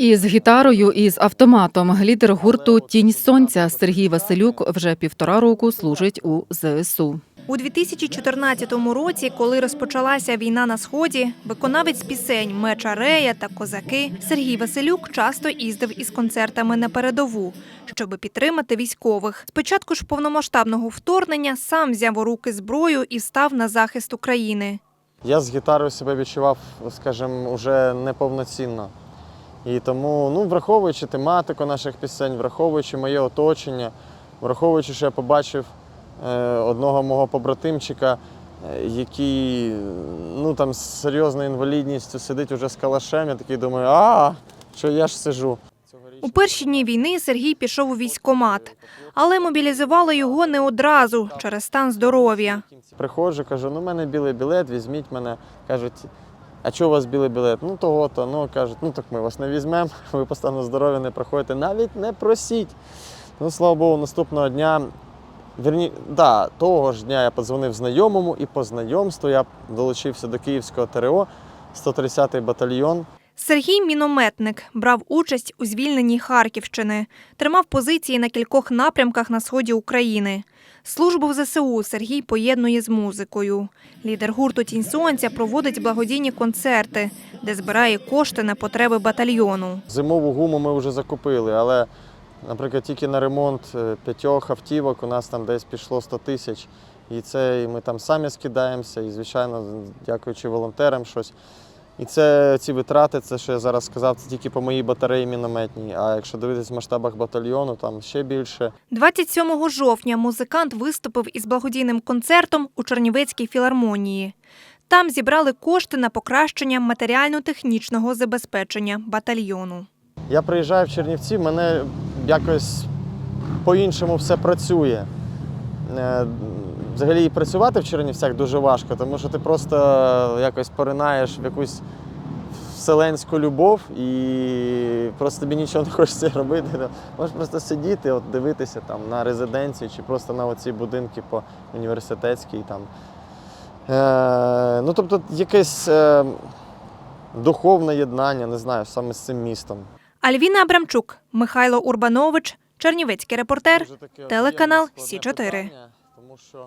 Із гітарою і з автоматом лідер гурту Тінь сонця Сергій Василюк вже півтора року служить у ЗСУ. У 2014 році, коли розпочалася війна на сході, виконавець пісень Меча Рея та Козаки Сергій Василюк часто їздив із концертами на передову, щоб підтримати військових. Спочатку ж повномасштабного вторгнення сам взяв у руки зброю і став на захист України. Я з гітарою себе відчував, скажімо, уже неповноцінно. І тому, ну, враховуючи тематику наших пісень, враховуючи моє оточення, враховуючи, що я побачив е, одного мого побратимчика, е, який ну, там, з серйозною інвалідністю сидить уже з калашем, я такий думаю, а, що я ж сижу. У перші дні війни Сергій пішов у військкомат, але мобілізували його не одразу через стан здоров'я. Приходжу, кажу, ну в мене білий білет, візьміть мене. Кажуть, а чого у вас білий білет? Ну того-то. Ну кажуть, ну так ми вас не візьмемо, ви по стану здоров'я не проходите. Навіть не просіть. Ну, слава Богу, наступного дня. Верні, да, того ж дня я подзвонив знайомому і по знайомству я долучився до Київського ТРО, 130-й батальйон. Сергій мінометник брав участь у звільненні Харківщини, тримав позиції на кількох напрямках на сході України. Службу в ЗСУ Сергій поєднує з музикою. Лідер гурту Тінь сонця проводить благодійні концерти, де збирає кошти на потреби батальйону. Зимову гуму ми вже закупили, але, наприклад, тільки на ремонт е, п'ятьох автівок у нас там десь пішло 100 тисяч. І це і ми там самі скидаємося, і, звичайно, дякуючи волонтерам щось. І це ці витрати, це що я зараз сказав, це тільки по моїй батареї мінометній. А якщо дивитись в масштабах батальйону, там ще більше. 27 жовтня музикант виступив із благодійним концертом у Чернівецькій філармонії. Там зібрали кошти на покращення матеріально-технічного забезпечення батальйону. Я приїжджаю в Чернівці, мене якось по-іншому все працює. Взагалі і працювати в Чернівцях дуже важко, тому що ти просто якось поринаєш в якусь вселенську любов і просто тобі нічого не хочеться робити. Можеш просто сидіти, от дивитися там на резиденції чи просто на оці будинки по університетській. Там. Е, ну, тобто якесь е, духовне єднання, не знаю, саме з цим містом. Альвіна Абрамчук, Михайло Урбанович, Чернівецький репортер, телеканал Сі 4 Тому що